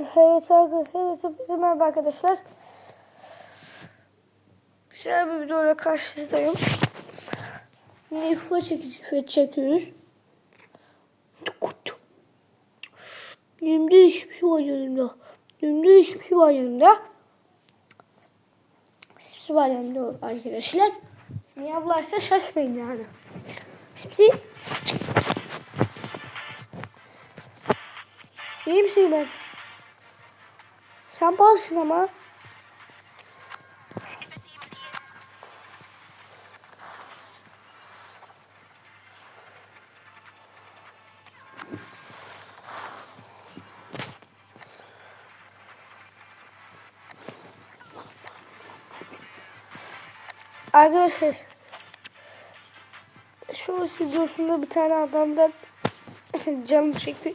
Evet arkadaşlar, evet merhaba arkadaşlar. Güzel bir videoyla karşınızdayım. Yine FIFA çekici çekiyoruz. Elimde hiçbir şey var yanımda. Elimde hiçbir şey var yanımda. Hiçbir şey var yanımda arkadaşlar. Niye ablaysa şaşmayın yani. Hiçbir şey İyi misin ben? Sen balsın ama. Arkadaşlar şu stüdyosunda bir tane adamdan canım çekti.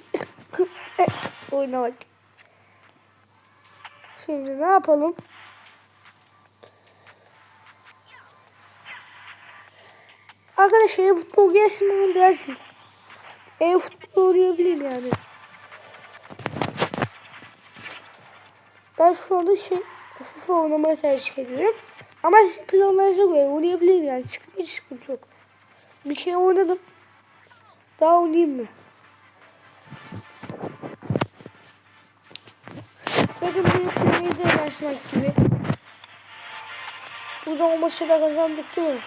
Oyuna bak. Şimdi ne yapalım? Arkadaşlar ev futbol gelsin mi gelsin. Ev futbol oynayabilirim yani. Ben şu anda şey FIFA oynamayı tercih ediyorum. Ama sizin planlarınıza göre oynayabilirim yani. Sıkıntı hiç sıkıntı yok. Bir kere oynadım. Daha oynayayım mı? Uğraşmak gibi. Burada o maçı da kazandık değil mi?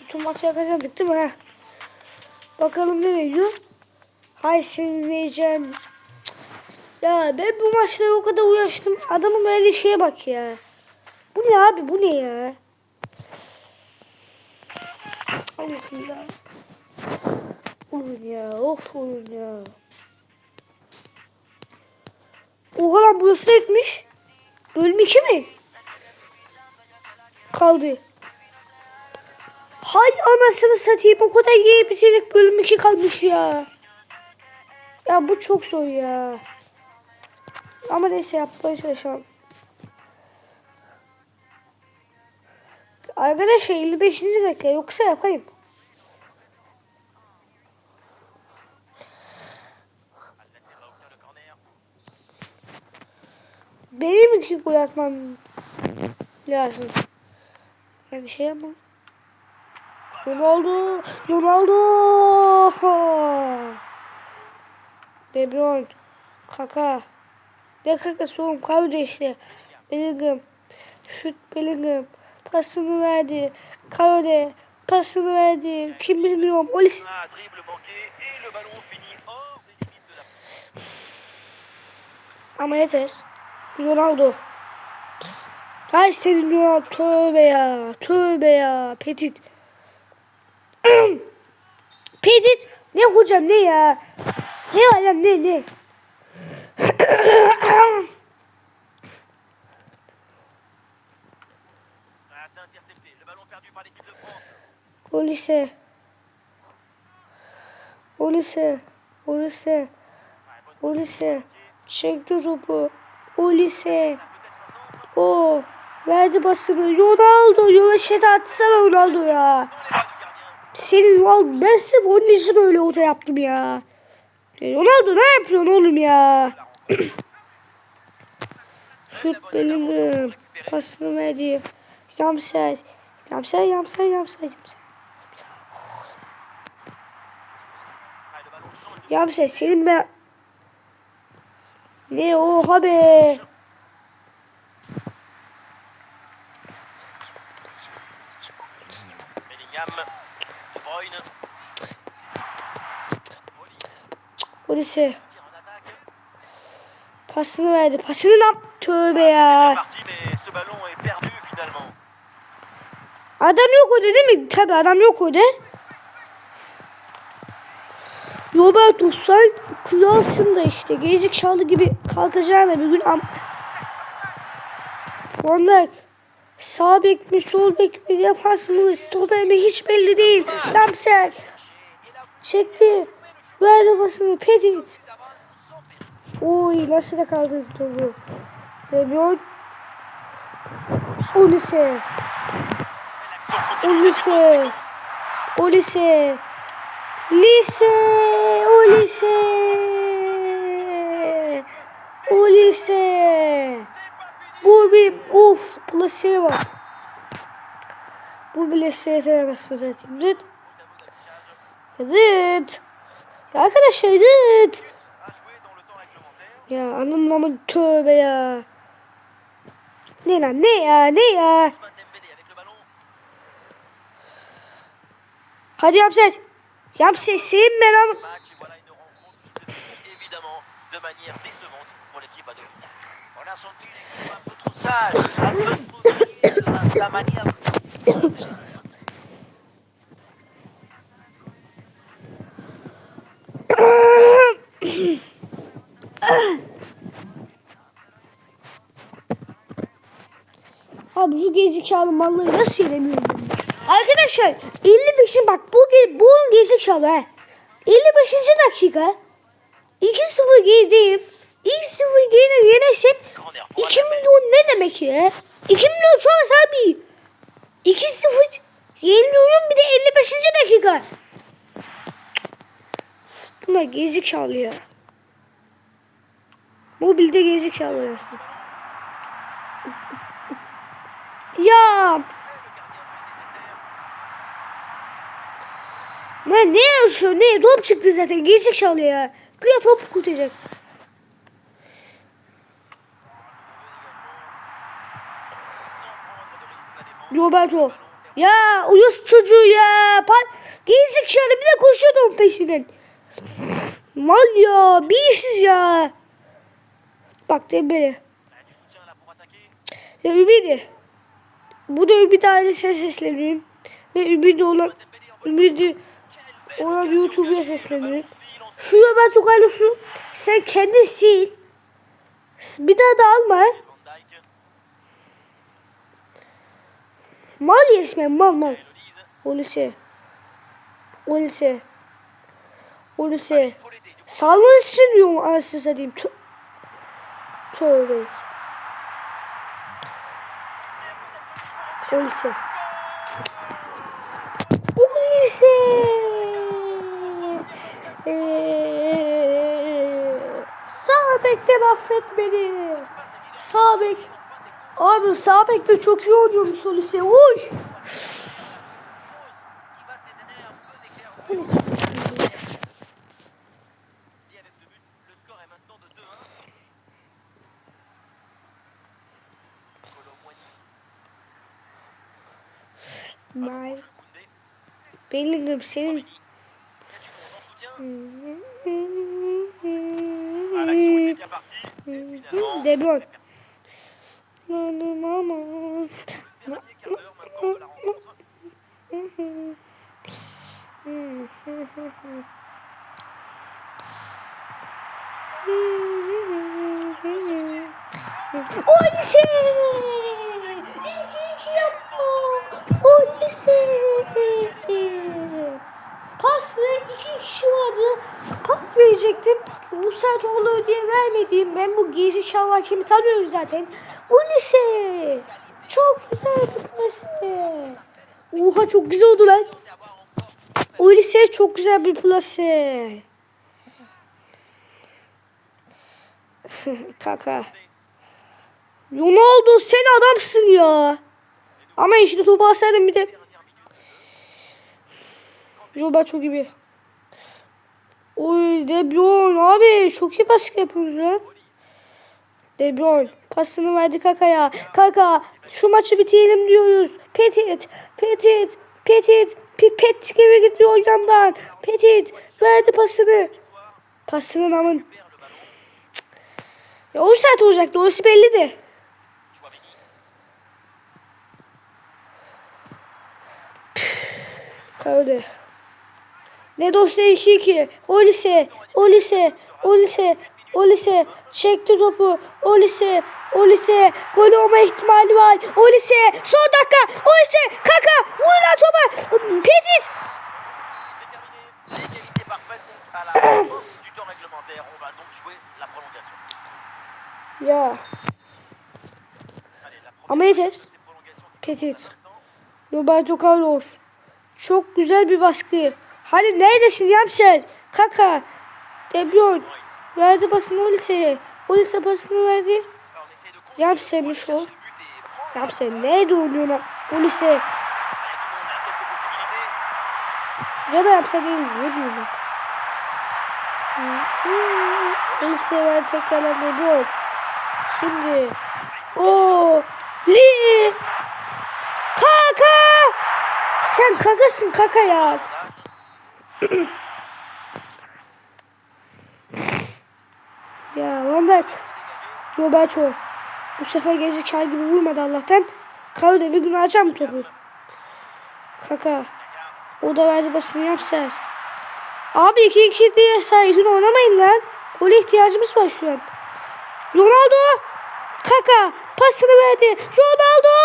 Bütün maçları kazandık değil mi? Heh. Bakalım ne veriyor? Hay senin vereceğin. Ya ben bu maçta o kadar uğraştım. Adamın böyle şeye bak ya. Bu ne abi bu ne ya? Allah'ım ya. Olun ya of olun ya. Oha lan burası da. Bölüm 2 mi? Kaldı. Hay anasını satayım o kadar iyi bitirdik bölüm 2 kalmış ya. Ya bu çok zor ya. Ama neyse yapmaya çalışalım. Arkadaşlar 55. dakika yoksa yapayım. Benim iki gol atmam lazım. Yani şey ama. Ronaldo, Ronaldo. De Bruyne, Kaka. Ne kakası oğlum kardeşler. Bellingham, şut Bellingham. Pasını verdi. Karode pasını verdi. Kim bilmiyorum. Olis. La Ama yeter. Ronaldo. Ay senin Ronaldo. Tövbe ya. Tövbe ya. Petit. Petit. Ne hocam ne ya? Ne var lan ne ne? Ah, c'est intercepté. Le ballon perdu par l'équipe de France. Olise. Olise. Olise. Olise. Çekti topu. Olise. O. Verdi basını. Ronaldo. Yavaşet atsana Ronaldo ya. Senin Ronaldo. Ben sırf onun için öyle orta yaptım ya. Ya Ronaldo ne yapıyorsun oğlum ya? Şut Bellingham. Pasını verdi. Yamser. Ah, le ballon change. Yamser senin ben... Ne oha be. Polise. Pasını verdi. Pasını lan. Tövbe ya. Adam yok orada değil mi? Tabi adam yok orada. Roberto sen kralsın da işte. Gezik şalı gibi kalkacağına bir gün am... Onlar sağ bek mi sol bek mi defans mı stoper mi hiç belli değil. Lamsel çekti. Verdi basını Petit. Oy nasıl da kaldırdı topu. De Bruyne. Olise. L'action continue. Lise. O lise. Lise. O lise. Lise. Bu bir uf plase var. Bu bile seyreter anasını satayım. Dıt. Dıt. Ya arkadaşlar dıt. Ya anlamlamı tövbe ya. Ne lan ne ya ne ya. Hadi yap ses. Yap sesini ben. Abi bu gezikalı malları nasıl yenemiyorum? Arkadaşlar 55'in bak bu, bu gezikalı he. 55. dakika 2-0 gerideyim. 2-0 geride yenersem 2 milyon ne demek ya? 2 milyon çok az abi. 2-0 yeniliyorum bir de 55. dakika. Bunlar gezikalı ya. Mobilde gezikalı aslında. Ya. Ne ne yaşıyor ne top çıktı zaten gezik çalıyor ya. Güya top kurtaracak. Roberto. Ya uyuz çocuğu ya. Pa gezik çalıyor bir de koşuyordu onun peşinden. Mal ya birisiz ya. Bak Dembele. Ya Ümidi. Bu da Ümidi ailesine sesleniyorum. Ve Ümidi olan Ümidi olan YouTube'ya sesleniyorum. Şu Roberto Carlos'u sen kendin sil. Bir daha da alma. Mal resmen mal mal. Elise. Olise. Olise. Olise. Il faut l'aider. Du coup, Salmışsın diyorum anasını satayım. Tö- Tövbe. Olise. Olise. Bekten affet beni. Sağ bek. Abi sağ bekte çok iyi oynuyormuş Olise. Uy. il va te donner l'action était bien partie. Et finalement, De Verecektim. Musat olur diye vermediğim. Ben bu gezi inşallah kimi tanıyorum zaten. Olise! Çok güzel bir plase. Oha çok güzel oldu lan. Olise çok güzel bir plase. Kaka. Ronaldo sen adamsın ya. Ama işte topu alsaydın bir de. Roberto gibi. Oy De Bruyne abi çok iyi baskı yapıyoruz lan. De Bruyne pasını verdi Kaka'ya. Kaka şu maçı bitirelim diyoruz. Petit, Petit, Petit, Pipet gibi gidiyor yandan. Petit verdi pasını. Pasının amın. Ya o saat olacaktı orası belli de. Kaldı. Ne dosya 2-2. Olise, Olise, Olise, Olise. Çekti topu. Olise, Olise. Gol olma ihtimali var. Olise, son dakika. Olise, Kaka. Vur lan topa. Prolongation. Ya. Ama yeter. l'instant. Roberto Carlos. Çok güzel bir baskı. Hani neredesin Yamsel? Kaka. De Bruyne. Verdi basını Olise'ye. Olise pasını verdi. Alors, on essaie de construire Yap pour seni aller şu. chercher le but et prendre Yap sen neydi oynuyorsun lan? Quelques possibilités. Ya da yapsa değil mi? Ne bileyim ben. Hmm, Olise ver tekrardan bir Şimdi. o Li. Kaka. Sen kakasın kaka ya. ya Van Dijk. Roberto. Bu sefer gezekalı gibi vurmadı Allah'tan. Kavde bir gün açar mı topu? Kaka. O da verdi basını yapsa. Abi iki iki diye saygın oynamayın lan. Gole ihtiyacımız var şu an. Ronaldo. Kaka. Pasını verdi. Ronaldo.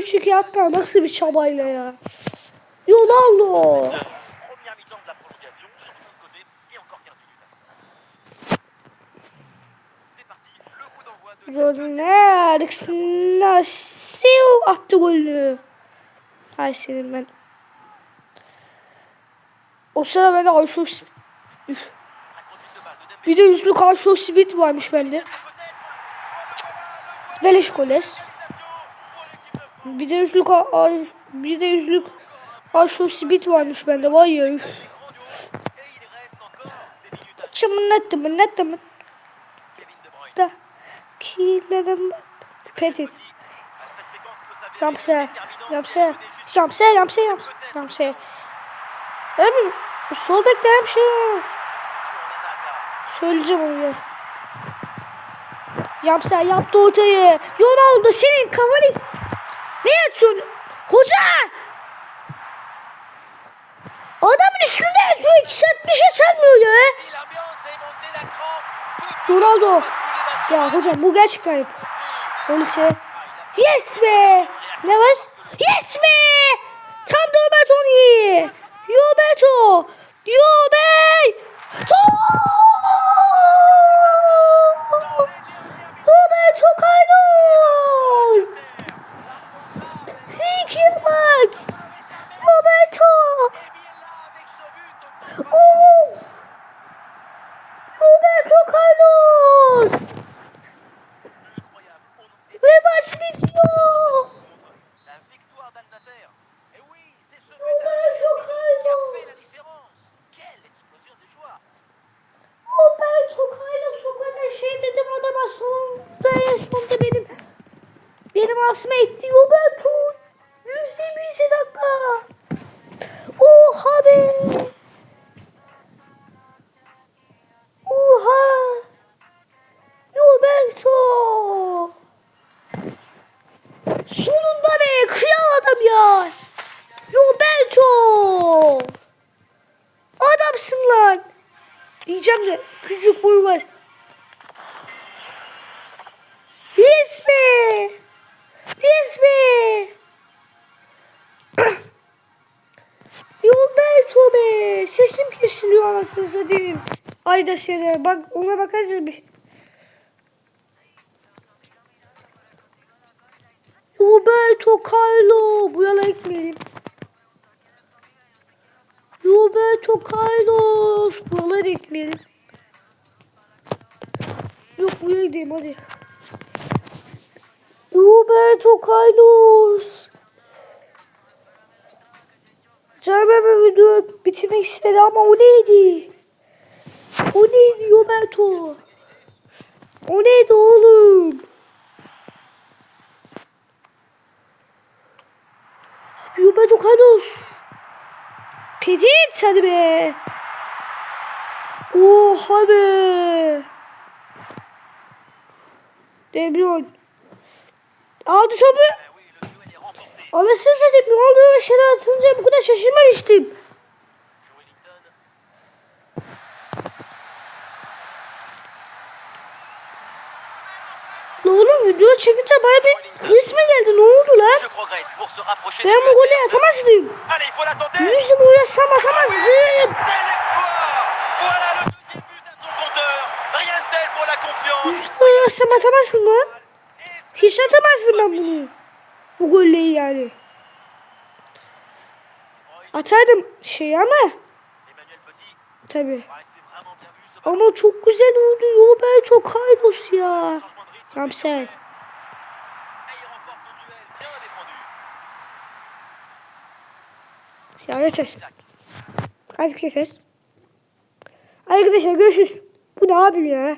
3-2 hatta nasıl bir çabayla ya. Ronaldo. Première mi-temps de la prolongation, sur ton côté, et encore 15 minutes. C'est parti, le coup d'envoi de Ronaldo nasıl attı golünü. Hay senin ben. O sırada Ayşo conduite de Dembélé. Bir de yüzlük Ayşo Smith varmış bende. Beleş goles. Bir de yüzlük Ay- bir de yüzlük Ayşo Smith varmış bende. Vay ya. Üf. Et il reste encore des minutes à Çımınattı mınattı mı? Kevin De Bruyne. Da. Kilerim. Petit. Venait juste Jamse. Jamse. Jamse. Hem sol bekle hem şey. là. Söyleyeceğim onu biraz. Jamse yaptı ortayı. Ronaldo senin kafanı. Ronaldo. Ya hocam bu gerçekten ayıp. dans- Polise. Yes be! Ne var? Yes be! Tam da Roberto iyi. Roberto! Roberto! Roberto benim asma etti Roberto 122 dakika. Oha be Sesim kesiliyor anasını satayım. Ayda seni bak ona bakacağız bir. Roberto Carlo. Bu yana ekmeyelim. Roberto Carlos. Buraları ekmeyelim. Yok buraya gidelim hadi. Roberto Carlos. Canım video bitirmek istedi ama o neydi? O neydi Roberto? O neydi oğlum? Roberto Carlos. Petit hadi be. Oha be. De Bruyne. Aldı topu. Remporté. Anasını satayım ne oldu öyle şeyler atınca bu kadar şaşırmamıştım. Ne oğlum? video çekince bana bir hırs mı geldi? Ne oldu lan? Ben bu golü atamazdım. Allez, il faut la tenter. 100 yıl uğraşsam atamazdım. C'est l'exploit Voilà le deuxième but à son compteur Rien de tel pour la confiance 100 yıl uğraşsam atamazdım lan. Hiç atamazdım ben bunu. Bu golleri yani. Atardım şey ama. Ce Ama çok güzel oldu Roberto Carlos ya. défendu. Ya geçeceğiz. Hadi geçeceğiz. Arkadaşlar görüşürüz. Bu ne abim ya?